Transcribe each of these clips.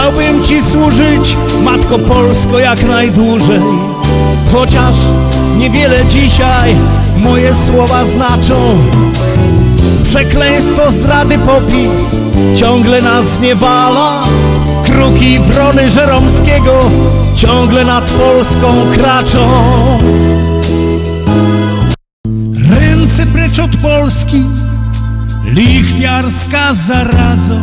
Chciałbym Ci służyć, Matko Polsko, jak najdłużej. Chociaż niewiele dzisiaj moje słowa znaczą. Przekleństwo zdrady popis ciągle nas zniewala Kruki wrony Żeromskiego ciągle nad Polską kraczą. Ręce precz od Polski, lichwiarska zarazo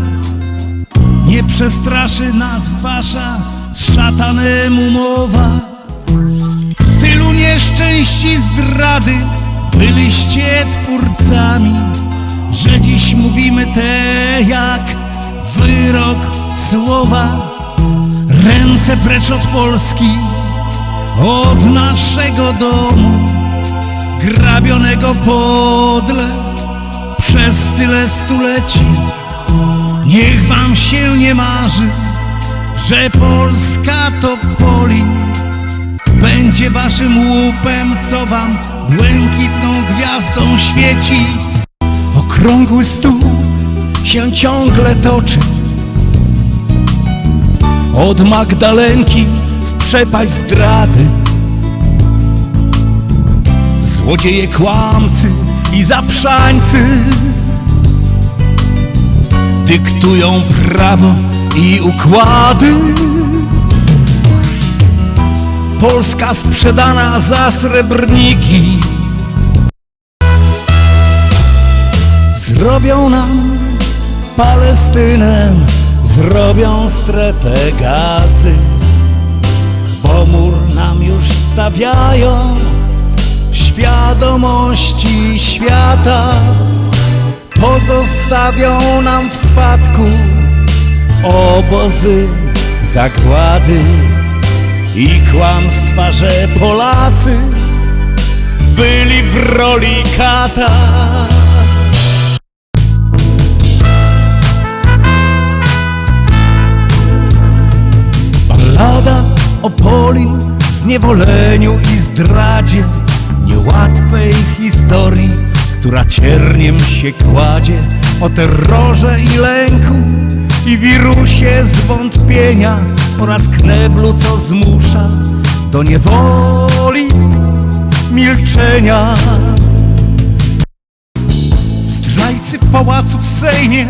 Nie przestraszy nas wasza z szatanem umowa Tylu nieszczęści zdrady byliście twórcami Że dziś mówimy te jak wyrok słowa Ręce precz od Polski, od naszego domu grabionego podle przez tyle stuleci. Niech wam się nie marzy, że Polska to poli będzie waszym łupem, co wam błękitną gwiazdą świeci. Okrągły stół się ciągle toczy od Magdalenki w przepaść zdrady. Złodzieje, kłamcy i zaprzańcy dyktują prawo i układy. Polska sprzedana za srebrniki Zrobią nam Palestynę, zrobią strefę gazy Bo mur nam już stawiają świadomości świata Pozostawią nam w spadku obozy zagłady i kłamstwa, że Polacy byli w roli kata. Ballada o Polin, zniewoleniu i zdradzie Niełatwej historii, która cierniem się kładzie O terrorze i lęku i wirusie zwątpienia Oraz kneblu, co zmusza do niewoli milczenia. Zdrajcy w pałacu w Sejmie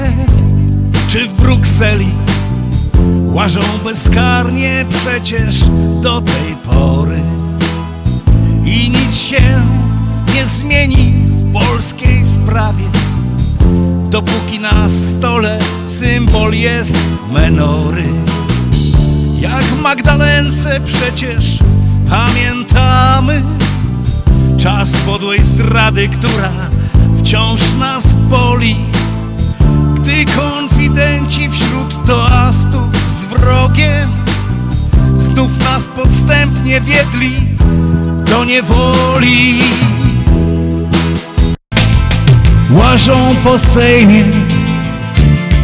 czy w Brukseli Łażą bezkarnie przecież do tej pory I nic się nie zmieni polskiej sprawie. Dopóki na stole symbol jest menory. Jak Magdalence przecież pamiętamy Czas podłej zdrady, która wciąż nas boli. Gdy konfidenci wśród toastów z wrogiem Znów nas podstępnie wiedli do niewoli Łażą po Sejmie.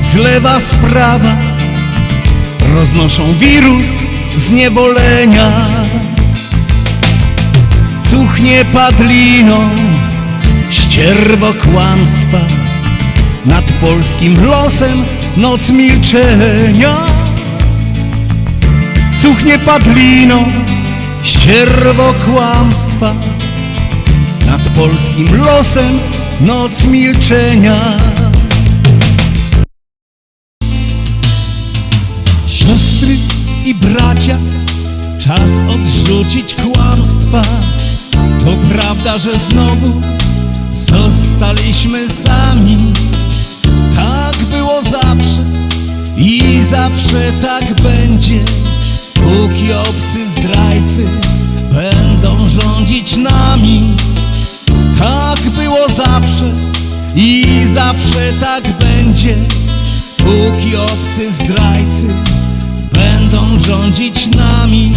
Z lewa sprawa. Roznoszą wirus zniewolenia Cuchnie padliną ścierwo kłamstwa. Nad polskim losem noc milczenia. Cuchnie padliną ścierwo kłamstwa. Nad polskim losem noc milczenia. Siostry i bracia, czas odrzucić kłamstwa. To prawda, że znowu zostaliśmy sami. Tak było zawsze i zawsze tak będzie. Póki obcy zdrajcy będą rządzić nami zawsze tak będzie. Póki obcy zdrajcy będą rządzić nami.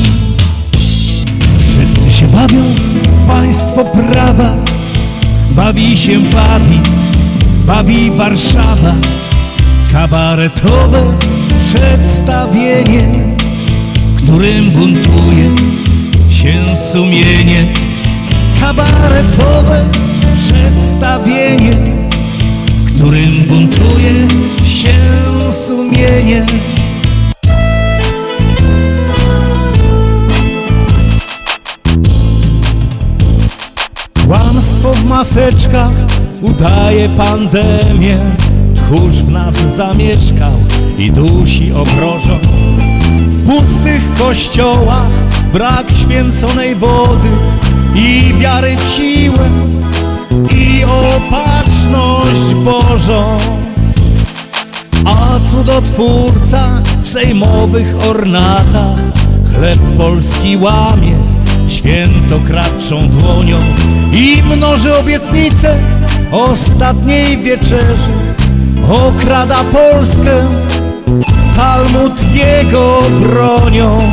Wszyscy się bawią w państwo prawa. Bawi się bawi, bawi Warszawa. Kabaretowe przedstawienie Którym buntuje się sumienie. Kabaretowe przedstawienie którym buntuje się sumienie. Kłamstwo w maseczkach udaje pandemię. Tchórz w nas zamieszkał i dusi obrożą. W pustych kościołach brak święconej wody i wiary w siłę i oparcia opatrzność Bożą. A cudotwórca w sejmowych ornatach Chleb polski łamie świętokradczą dłonią I mnoży obietnice ostatniej wieczerzy. Okrada Polskę, Talmud jego bronią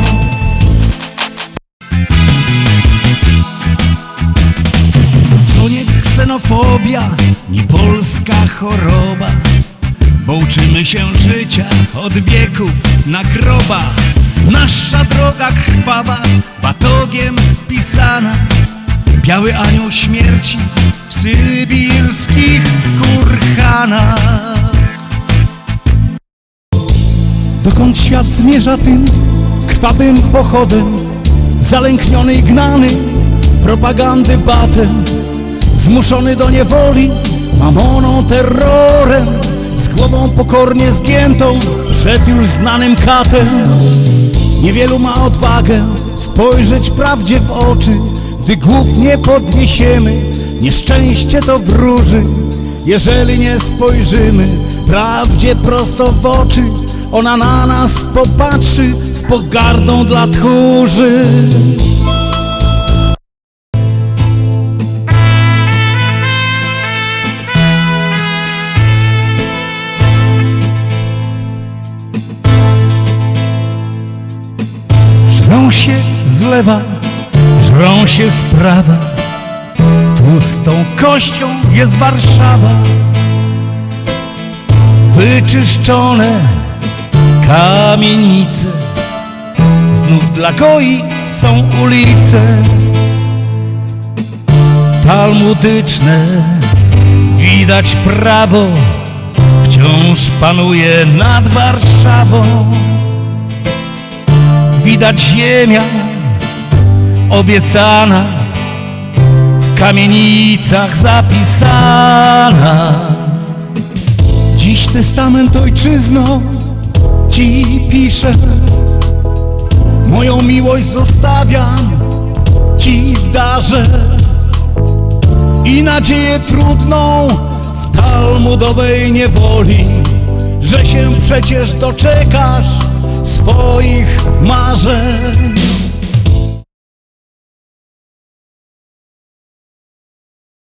ksenofobia, nie polska choroba. Bo uczymy się życia od wieków na grobach Nasza droga krwawa, batogiem pisana. Biały anioł śmierci w sybirskich kurhanach. Dokąd świat zmierza tym krwawym pochodem Zalękniony i gnany propagandy batem Zmuszony do niewoli mamoną terrorem. Z głową pokornie zgiętą przed już znanym katem. Niewielu ma odwagę spojrzeć prawdzie w oczy Gdy głów nie podniesiemy, nieszczęście to wróży. Jeżeli nie spojrzymy prawdzie prosto w oczy Ona na nas popatrzy z pogardą dla tchórzy z lewa, żrą się z prawa Tłustą kością jest Warszawa. Wyczyszczone kamienice Znów dla goi są ulice. Talmudyczne Widać prawo Wciąż panuje nad Warszawą. Widać ziemia obiecana, w kamienicach zapisana. Dziś testament ojczyzno ci piszę, moją miłość zostawiam ci w darze i nadzieję trudną w talmudowej niewoli, że się przecież doczekasz swoich marzeń.